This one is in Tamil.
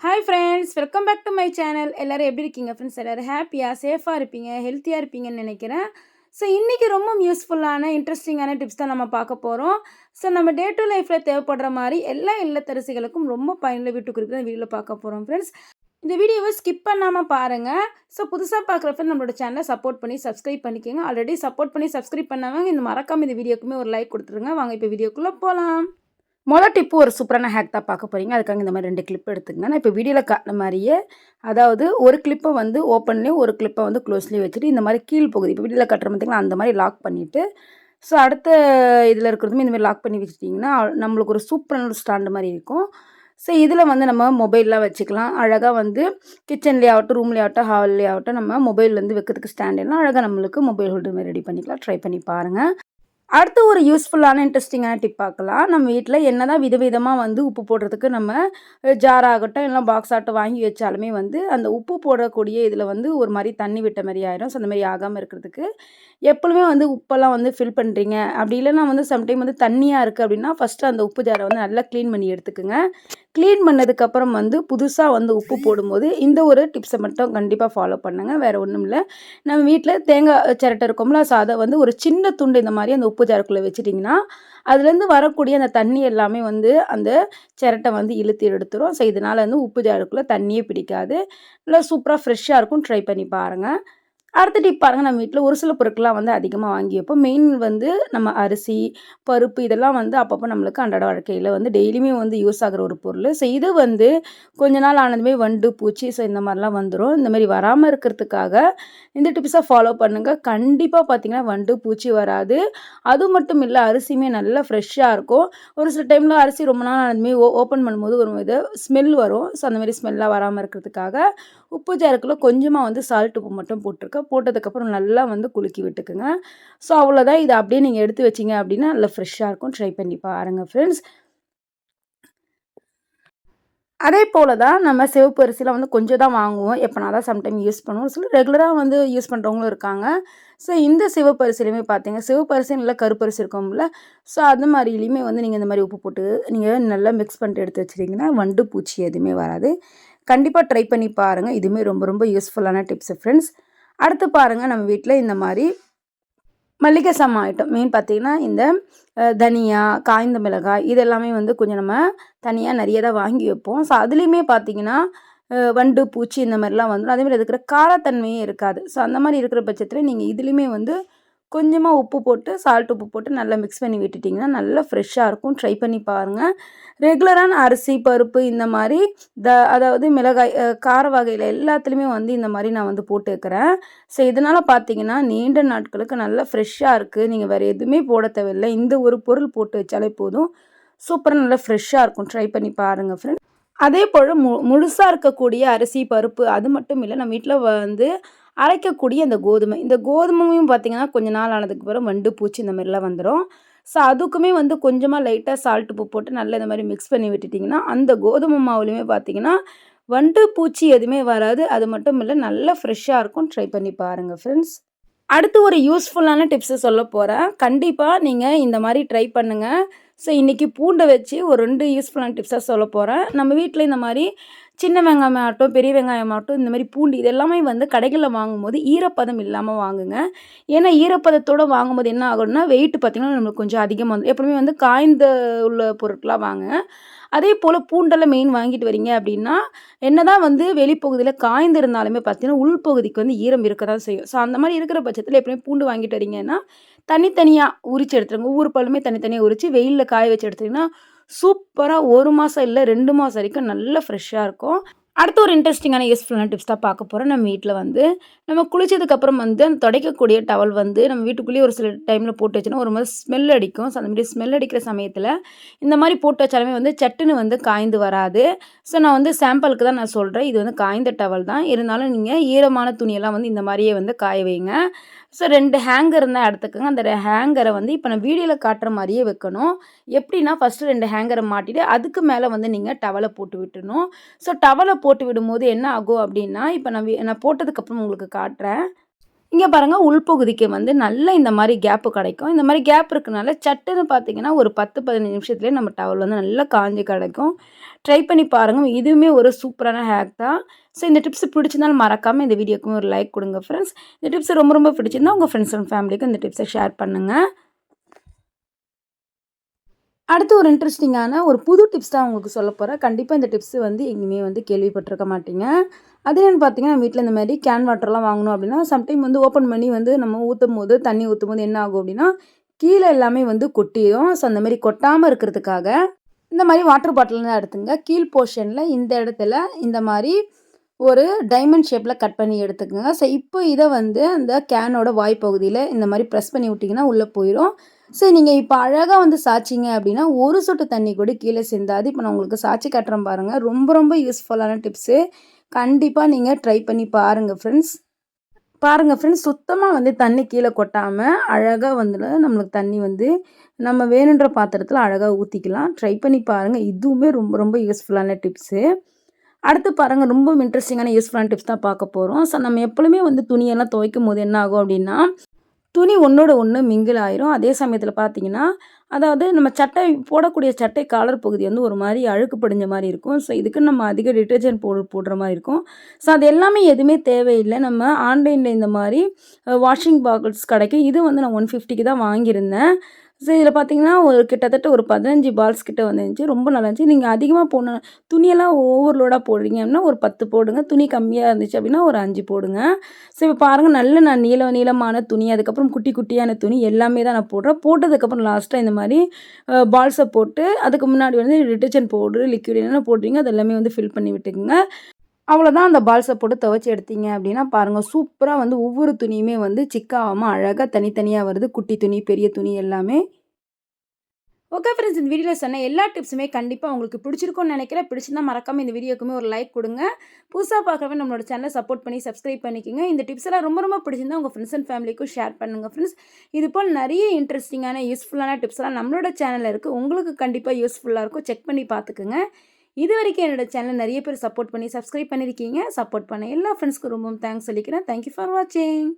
Hi friends welcome back to my channel எல்லோரும் எப்படி இருக்கீங்க ஃப்ரெண்ட்ஸ் எல்லோரும் ஹாப்பியாக சேஃபாக இருப்பீங்க ஹெல்த்தியாக இருப்பீங்கன்னு நினைக்கிறேன். ஸோ இன்றைக்கி ரொம்ப யூஸ்ஃபுல்லான இன்ட்ரெஸ்டிங்கான டிப்ஸ் தான் நம்ம பார்க்க போகிறோம் ஸோ நம்ம டே டு லைஃப்பில் தேவைப்படுற மாதிரி எல்லா இல்லத்தரசிகளுக்கும் ரொம்ப பயனுள்ள வீட்டு குறிப்பு தான் வீடியோவில் பார்க்க போகிறோம் ஃப்ரெண்ட்ஸ் இந்த வீடியோவை ஸ்கிப் பண்ணாமல் பாருங்கள் ஸோ புதுசாக பார்க்குற நம்மளோட சேனலை சப்போர்ட் பண்ணி சப்ஸ்கிரைப் பண்ணிக்கோங்க. ஆல்ரெடி சப்போர்ட் பண்ணி சப்ஸ்கிரைப் பண்ணவங்க இந்த மறக்காம இந்த வீடியோக்குமே ஒரு லைக் கொடுத்துருங்க. வாங்க இப்போ வீடியோக்குள்ளே போகலாம் மொதல் டிப்பு ஒரு சூப்பரான ஹேக் தான் பார்க்க போகிறீங்க அதுக்காக இந்த மாதிரி ரெண்டு கிளிப் எடுத்துங்க நான் இப்போ வீடியோவில் காட்டின மாதிரியே அதாவது ஒரு கிளிப்பை வந்து ஓப்பன்லேயும் ஒரு கிளிப்பை வந்து க்ளோஸ்லேயும் வச்சுட்டு இந்த மாதிரி கீழ் பகுதி இப்போ வீடியோவில் கட்டுற பார்த்தீங்கன்னா அந்த மாதிரி லாக் பண்ணிவிட்டு ஸோ அடுத்த இதில் இருக்கிறதுமே இந்த மாதிரி லாக் பண்ணி வச்சுட்டிங்கன்னா நம்மளுக்கு ஒரு சூப்பரான ஒரு ஸ்டாண்டு மாதிரி இருக்கும். ஸோ இதில் வந்து நம்ம மொபைல்லாம் வச்சுக்கலாம். அழகாக வந்து கிச்சன்லேயே ஆகட்டும் ரூம்லேயே ஆகட்டும் ஹால்லேயே ஆகட்டும் நம்ம மொபைல்லேருந்து வைக்கிறதுக்கு ஸ்டாண்டெல்லாம் அழகாக நம்மளுக்கு மொபைல் ஹோல்டர் மாதிரி ரெடி பண்ணிக்கலாம். ட்ரை பண்ணி பாருங்கள் அடுத்து ஒரு யூஸ்ஃபுல்லான இன்ட்ரெஸ்டிங்கான டிப் பார்க்கலாம். நம்ம வீட்டில் என்ன தான் விதவிதமாக வந்து உப்பு போடுறதுக்கு நம்ம ஜார் ஆகட்டும் இல்லை பாக்ஸ் ஆகட்டும் வாங்கி வச்சாலுமே வந்து அந்த உப்பு போடக்கூடிய இதில் வந்து ஒரு மாதிரி தண்ணி விட்ட மாதிரி ஆயிரும். ஸோ அந்த மாதிரி ஆகாமல் இருக்கிறதுக்கு எப்பொழுதுமே வந்து உப்பெல்லாம் வந்து ஃபில் பண்ணுறீங்க அப்படி இல்லைன்னா வந்து சம்டைம் வந்து தண்ணியாக இருக்குது அப்படின்னா ஃபஸ்ட்டு அந்த உப்பு ஜாரை வந்து நல்லா க்ளீன் பண்ணி எடுத்துக்கோங்க. க்ளீன் பண்ணதுக்கப்புறம் வந்து புதுசாக வந்து உப்பு போடும்போது இந்த ஒரு டிப்ஸை மட்டும் கண்டிப்பாக ஃபாலோ பண்ணுங்கள் வேறு ஒன்றும் இல்லை நம்ம வீட்டில் தேங்காய் சிரட்டை இருக்கோம்ல ஸோ அதை வந்து ஒரு சின்ன துண்டு இந்த மாதிரி அந்த உப்பு உப்பு ஜாருக்குள்ளே வச்சிட்டிங்கன்னா அதுலேருந்து வரக்கூடிய அந்த தண்ணி எல்லாமே வந்து அந்த சிரட்டை வந்து இழுத்து எடுத்துரும். ஸோ இதனால் வந்து உப்பு ஜாருக்குள்ளே தண்ணியே பிடிக்காது. நல்லா சூப்பராக ஃப்ரெஷ்ஷாக இருக்கும். ட்ரை பண்ணி பாருங்கள் அடுத்த டிப் பாருங்கள் நம்ம வீட்டில் ஒரு சில பொருட்கள்லாம் வந்து அதிகமாக வாங்கி வைப்போம் மெயின் வந்து நம்ம அரிசி பருப்பு இதெல்லாம் வந்து அப்பப்போ நம்மளுக்கு அன்றாட வாழ்க்கையில் வந்து டெய்லியுமே வந்து யூஸ் ஆகிற ஒரு பொருள். ஸோ இது வந்து கொஞ்ச நாள் ஆனதுமே வண்டு பூச்சி ஸோ இந்த மாதிரிலாம் வந்துடும் இந்த மாதிரி வராமல் இருக்கிறதுக்காக இந்த டிப்ஸை ஃபாலோ பண்ணுங்கள் கண்டிப்பாக பார்த்திங்கன்னா வண்டு பூச்சி வராது. அது மட்டும் இல்லை அரிசியுமே நல்லா ஃப்ரெஷ்ஷாக இருக்கும். ஒரு சில டைமில் அரிசி ரொம்ப நாள் ஆனதுமே ஓ ஓப்பன் பண்ணும்போது ஒரு இது ஸ்மெல் வரும். ஸோ அந்த மாதிரி ஸ்மெல்லாம் வராமல் இருக்கிறதுக்காக உப்பு ஜாருக்குள்ளே கொஞ்சமாக வந்து சால்ட் உப்பு மட்டும் போட்டிருக்கேன். போட்டதுக்கப்புறம் நல்லா வந்து குலுக்கி விட்டுக்குங்க. ஸோ அவ்வளோதான் இதை அப்படியே நீங்கள் எடுத்து வச்சிங்க அப்படின்னா நல்லா ஃப்ரெஷ்ஷாக இருக்கும். ட்ரை பண்ணி பாருங்கள் ஃப்ரெண்ட்ஸ் அதே போல் தான் நம்ம சிவப்பு அரிசியில் வந்து கொஞ்சம் தான் வாங்குவோம். எப்போனா தான் சம்டைம் யூஸ் பண்ணுவோம் சொல்லி ரெகுலராக வந்து யூஸ் பண்ணுறவங்களும் இருக்காங்க. ஸோ இந்த சிவப்பு அரிசிலையுமே பார்த்தீங்க சிவப்பு அரிசி நல்லா கருப்பரிசி இருக்கும்ல. ஸோ அது மாதிரிலையுமே வந்து நீங்கள் இந்த மாதிரி உப்பு போட்டு நீங்கள் நல்லா மிக்ஸ் பண்ணிட்டு எடுத்து வச்சிட்டிங்கன்னா வண்டு பூச்சி எதுவுமே வராது. கண்டிப்பாக ட்ரை பண்ணி பாருங்கள் இதுவுமே ரொம்ப ரொம்ப யூஸ்ஃபுல்லான டிப்ஸு ஃப்ரெண்ட்ஸ் அடுத்து பாருங்கள் நம்ம வீட்டில் இந்த மாதிரி மல்லிகை சாமான் ஐட்டம் மெயின் பார்த்திங்கன்னா இந்த தனியா காய்ந்த மிளகாய் இதெல்லாமே வந்து கொஞ்சம் நம்ம தனியாக நிறைய தான் வாங்கி வைப்போம். ஸோ அதுலேயுமே பார்த்திங்கன்னா வண்டு பூச்சி இந்த மாதிரிலாம் வந்துடும் அதேமாதிரி இருக்கிற காரத்தன்மையே இருக்காது. ஸோ அந்த மாதிரி இருக்கிற பட்சத்தில் நீங்கள் இதுலேயுமே வந்து கொஞ்சமாக உப்பு போட்டு சால்ட் உப்பு போட்டு நல்லா மிக்ஸ் பண்ணி விட்டுட்டிங்கன்னா நல்லா ஃப்ரெஷ்ஷாக இருக்கும். ட்ரை பண்ணி பாருங்கள் ரெகுலரான அரிசி பருப்பு இந்த மாதிரி த அதாவது மிளகாய் கார வகையில் எல்லாத்துலேயுமே வந்து இந்த மாதிரி நான் வந்து போட்டுக்கிறேன். ஸோ இதனால் பார்த்தீங்கன்னா நீண்ட நாட்களுக்கு நல்லா ஃப்ரெஷ்ஷாக இருக்குது நீங்கள் வேறு எதுவுமே போட தேவையில்லை. இந்த ஒரு பொருள் போட்டு வச்சாலே போதும். சூப்பராக நல்லா ஃப்ரெஷ்ஷாக இருக்கும். ட்ரை பண்ணி பாருங்கள் ஃப்ரெண்ட் அதே போல் மு முழுசாக இருக்கக்கூடிய அரிசி பருப்பு அது மட்டும் இல்லை நம்ம வீட்டில் வந்து அரைக்கக்கூடிய இந்த கோதுமை. இந்த கோதுமையும் பார்த்திங்கன்னா கொஞ்ச நாள் ஆனதுக்கு பிறகு வண்டு பூச்சி இந்த மாதிரிலாம் வந்துடும் ஸோ அதுக்குமே வந்து கொஞ்சமாக லைட்டாக சால்ட் உப்பு போட்டு நல்லா இந்த மாதிரி மிக்ஸ் பண்ணி விட்டுட்டிங்கன்னா அந்த கோதுமை மாவுலையுமே பார்த்திங்கன்னா வண்டு பூச்சி எதுவுமே வராது. அது மட்டும் இல்லை நல்லா ஃப்ரெஷ்ஷாக இருக்கும். ட்ரை பண்ணி பாருங்கள் ஃப்ரெண்ட்ஸ் அடுத்து ஒரு யூஸ்ஃபுல்லான டிப்ஸை சொல்ல போகிறேன் கண்டிப்பாக நீங்கள் இந்த மாதிரி ட்ரை பண்ணுங்கள் ஸோ இன்றைக்கி பூண்டை வச்சு ஒரு ரெண்டு யூஸ்ஃபுல்லான டிப்ஸாக சொல்ல போகிறேன் நம்ம வீட்டில் இந்த மாதிரி சின்ன வெங்காயம் ஆகட்டும் பெரிய வெங்காயம் ஆகட்டும் இந்த மாதிரி பூண்டு இது எல்லாமே வந்து கடைகளில் வாங்கும்போது ஈரப்பதம் இல்லாமல் வாங்குங்க. ஏன்னா ஈரப்பதத்தோடு வாங்கும்போது என்ன ஆகும்னா வெயிட் பார்த்திங்கன்னா நம்மளுக்கு கொஞ்சம் அதிகமாக வந்து எப்பவுமே வந்து காய்ந்த உள்ள பொருட்களாக வாங்க. அதே போல் பூண்டெல்லாம் மெயின் வாங்கிட்டு வரீங்க அப்படின்னா என்ன தான் வந்து வெளிப்பகுதியில் காய்ந்து இருந்தாலுமே பார்த்தீங்கன்னா உள்பகுதிக்கு வந்து ஈரம் இருக்க தான் செய்யும். ஸோ அந்த மாதிரி இருக்கிற பட்சத்தில் எப்பவுமே பூண்டு வாங்கிட்டு வரீங்கன்னா தனித்தனியாக உரிச்சு எடுத்துருங்க. ஒவ்வொரு பழமே தனித்தனியாக உரித்து வெயிலில் காய வச்சு எடுத்திங்கன்னா சூப்பராக ஒரு மாதம் இல்லை ரெண்டு மாதம் வரைக்கும் நல்லா ஃப்ரெஷ்ஷாக இருக்கும். அடுத்து ஒரு இன்ட்ரெஸ்டிங்கான யூஸ்ஃபுல்லான டிப்ஸ் தான் பார்க்க போகிறோம் நம்ம வீட்டில் வந்து நம்ம குளிச்சதுக்கப்புறம் வந்து அந்த துடைக்கக்கூடிய டவல் வந்து நம்ம வீட்டுக்குள்ளேயே ஒரு சில டைமில் போட்டு வச்சோன்னா ஒரு மாதிரி ஸ்மெல் அடிக்கும். ஸோ அந்த மாதிரி ஸ்மெல் அடிக்கிற சமயத்தில் இந்த மாதிரி போட்டு வச்சாலுமே வந்து சட்டுன்னு வந்து காய்ந்து வராது. ஸோ நான் வந்து சாம்பிளுக்கு தான் நான் சொல்கிறேன் இது வந்து காய்ந்த டவல் தான். இருந்தாலும் நீங்கள் ஈரமான துணியெல்லாம் வந்து இந்த மாதிரியே வந்து காய வைங்க. ஸோ ரெண்டு ஹேங்கர் தான் எடுத்துக்கோங்க. அந்த ஹேங்கரை வந்து இப்போ நான் வீடியோவில் காட்டுற மாதிரியே வைக்கணும். எப்படின்னா ஃபஸ்ட்டு ரெண்டு ஹேங்கரை மாட்டிட்டு அதுக்கு மேலே வந்து நீங்கள் டவலை போட்டு விட்டுணும். ஸோ டவலை போட்டு விடும்போது என்ன ஆகும் அப்படின்னா இப்போ நான் நான் போட்டதுக்கப்புறம் உங்களுக்கு காட்டுறேன். இங்கே பாருங்கள் உள்பகுதிக்கு வந்து நல்ல இந்த மாதிரி கேப்பு கிடைக்கும். இந்த மாதிரி கேப் இருக்கனால சட்டுன்னு பார்த்தீங்கன்னா ஒரு பத்து பதினஞ்சு நிமிஷத்துலேயே நம்ம டவல் வந்து நல்லா காஞ்சி கிடைக்கும். ட்ரை பண்ணி பாருங்கள் இதுவுமே ஒரு சூப்பரான ஹேக் தான். ஸோ இந்த டிப்ஸ் பிடிச்சிருந்தாலும் மறக்காமல் இந்த வீடியோக்கும் ஒரு லைக் கொடுங்க ஃப்ரெண்ட்ஸ் இந்த டிப்ஸ் ரொம்ப ரொம்ப பிடிச்சிருந்தா உங்கள் ஃப்ரெண்ட்ஸ் அண்ட் ஃபேமிலிக்கும் இந்த டிப்ஸை ஷேர் பண்ணுங்கள் அடுத்து ஒரு இன்ட்ரெஸ்டிங்கான ஒரு புது டிப்ஸ் தான் உங்களுக்கு சொல்ல போகிறேன் கண்டிப்பாக இந்த டிப்ஸ் வந்து எங்கேயுமே வந்து கேள்விப்பட்டிருக்க மாட்டீங்க. அது என்னென்னு பார்த்தீங்கன்னா வீட்டில் இந்த மாதிரி கேன் வாட்டர்லாம் வாங்கணும் அப்படின்னா சம்டைம் வந்து ஓப்பன் பண்ணி வந்து நம்ம ஊற்றும் போது தண்ணி ஊற்றும் போது என்ன ஆகும் அப்படின்னா கீழே எல்லாமே வந்து கொட்டிடும் ஸோ அந்த மாதிரி கொட்டாமல் இருக்கிறதுக்காக இந்த மாதிரி வாட்டர் பாட்டில் தான் எடுத்துங்க. கீழ் போர்ஷனில் இந்த இடத்துல இந்த மாதிரி ஒரு டைமண்ட் ஷேப்பில் கட் பண்ணி எடுத்துக்கோங்க. ஸோ இப்போ இதை வந்து அந்த கேனோட வாய் பகுதியில் இந்த மாதிரி ப்ரெஸ் பண்ணி விட்டிங்கன்னா உள்ளே போயிடும் ஸோ நீங்கள் இப்போ அழகாக வந்து சாய்ச்சிங்க அப்படின்னா ஒரு சொட்டு தண்ணி கூட கீழே சேர்ந்தாது. இப்போ நான் உங்களுக்கு சாய்ச்சி கட்டுறேன் பாருங்கள் ரொம்ப ரொம்ப யூஸ்ஃபுல்லான டிப்ஸு கண்டிப்பாக நீங்கள் ட்ரை பண்ணி பாருங்கள் ஃப்ரெண்ட்ஸ் பாருங்கள் ஃப்ரெண்ட்ஸ் சுத்தமாக வந்து தண்ணி கீழே கொட்டாமல் அழகாக வந்து நம்மளுக்கு தண்ணி வந்து நம்ம வேணுன்ற பாத்திரத்தில் அழகாக ஊற்றிக்கலாம் ட்ரை பண்ணி பாருங்கள் இதுவுமே ரொம்ப ரொம்ப யூஸ்ஃபுல்லான டிப்ஸு அடுத்து பாருங்கள் ரொம்ப இன்ட்ரெஸ்டிங்கான யூஸ்ஃபுல்லான டிப்ஸ் தான் பார்க்க போகிறோம் ஸோ நம்ம எப்பொழுதுமே வந்து துணியெல்லாம் துவைக்கும் போது என்ன ஆகும் அப்படின்னா துணி ஒன்றோட ஒன்று மிங்கிள் ஆயிரும். அதே சமயத்தில் பார்த்தீங்கன்னா அதாவது நம்ம சட்டை போடக்கூடிய சட்டை காலர் பகுதி வந்து ஒரு மாதிரி அழுக்கு படிஞ்ச மாதிரி இருக்கும். ஸோ இதுக்கு நம்ம அதிக டிட்டர்ஜென்ட் போடு போடுற மாதிரி இருக்கும். ஸோ அது எல்லாமே எதுவுமே தேவையில்லை. நம்ம ஆன்லைனில் இந்த மாதிரி வாஷிங் பாட்டில்ஸ் கிடைக்கும் இது வந்து நான் ஒன் ஃபிஃப்டிக்கு தான் வாங்கியிருந்தேன். ஸோ இதில் பார்த்தீங்கன்னா ஒரு கிட்டத்தட்ட ஒரு பதினஞ்சு பால்ஸ் கிட்ட வந்துருந்துச்சு ரொம்ப நல்லா இருந்துச்சு. நீங்கள் அதிகமாக போன துணியெல்லாம் ஓவர்லோடாக போடுறீங்க அப்படின்னா ஒரு பத்து போடுங்க. துணி கம்மியாக இருந்துச்சு அப்படின்னா ஒரு அஞ்சு போடுங்க. ஸோ இப்போ பாருங்கள் நல்ல நான் நீள நீளமான துணி அதுக்கப்புறம் குட்டி குட்டியான துணி எல்லாமே தான் நான் போடுறேன். போட்டதுக்கப்புறம் லாஸ்ட்டாக இந்த மாதிரி பால்ஸை போட்டு அதுக்கு முன்னாடி வந்து டிட்டர்ஜென்ட் பவுடர் லிக்விட் என்னென்ன போடுறீங்க அது எல்லாமே வந்து ஃபில் பண்ணி விட்டுக்குங்க. அவ்வளோதான் அந்த பால்ஸை போட்டு துவைச்சி எடுத்தீங்க அப்படின்னா பாருங்கள் சூப்பராக வந்து ஒவ்வொரு துணியுமே வந்து சிக்காகாமல் அழகாக தனித்தனியாக வருது. குட்டி துணி பெரிய துணி எல்லாமே. ஓகே ஃப்ரெண்ட்ஸ் இந்த வீடியோவில் சொன்ன எல்லா டிப்ஸுமே கண்டிப்பாக உங்களுக்கு பிடிச்சிருக்கும்னு நினைக்கிறேன். பிடிச்சிருந்தா மறக்காமல் இந்த வீடியோக்குமே ஒரு லைக் கொடுங்க. புதுசாக பார்க்கவே நம்மளோட சேனலை சப்போர்ட் பண்ணி சப்ஸ்கிரைப் பண்ணிக்கோங்க. இந்த டிப்ஸ் எல்லாம் ரொம்ப ரொம்ப பிடிச்சிருந்தா உங்கள் ஃப்ரெண்ட்ஸ் அண்ட் ஃபேமிலிக்கும் ஷேர் பண்ணுங்கள் ஃப்ரெண்ட்ஸ் இது போல் நிறைய இன்ட்ரெஸ்டிங்கான யூஸ்ஃபுல்லான டிப்ஸ்லாம் நம்மளோட சேனலில் இருக்குது உங்களுக்கு கண்டிப்பாக யூஸ்ஃபுல்லாக இருக்கும். செக் பண்ணி பார்த்துக்குங்க. இது வரைக்கும் என்னோடய சேனல் நிறைய பேர் சப்போர்ட் பண்ணி சப்ஸ்கிரைப் பண்ணியிருக்கீங்க சப்போர்ட் பண்ண எல்லா ஃப்ரெண்ட்ஸ்க்கும் ரொம்பவும் தேங்க்ஸ் சொல்லிக்கிறேன். தேங்க்யூ ஃபார் வாட்சிங்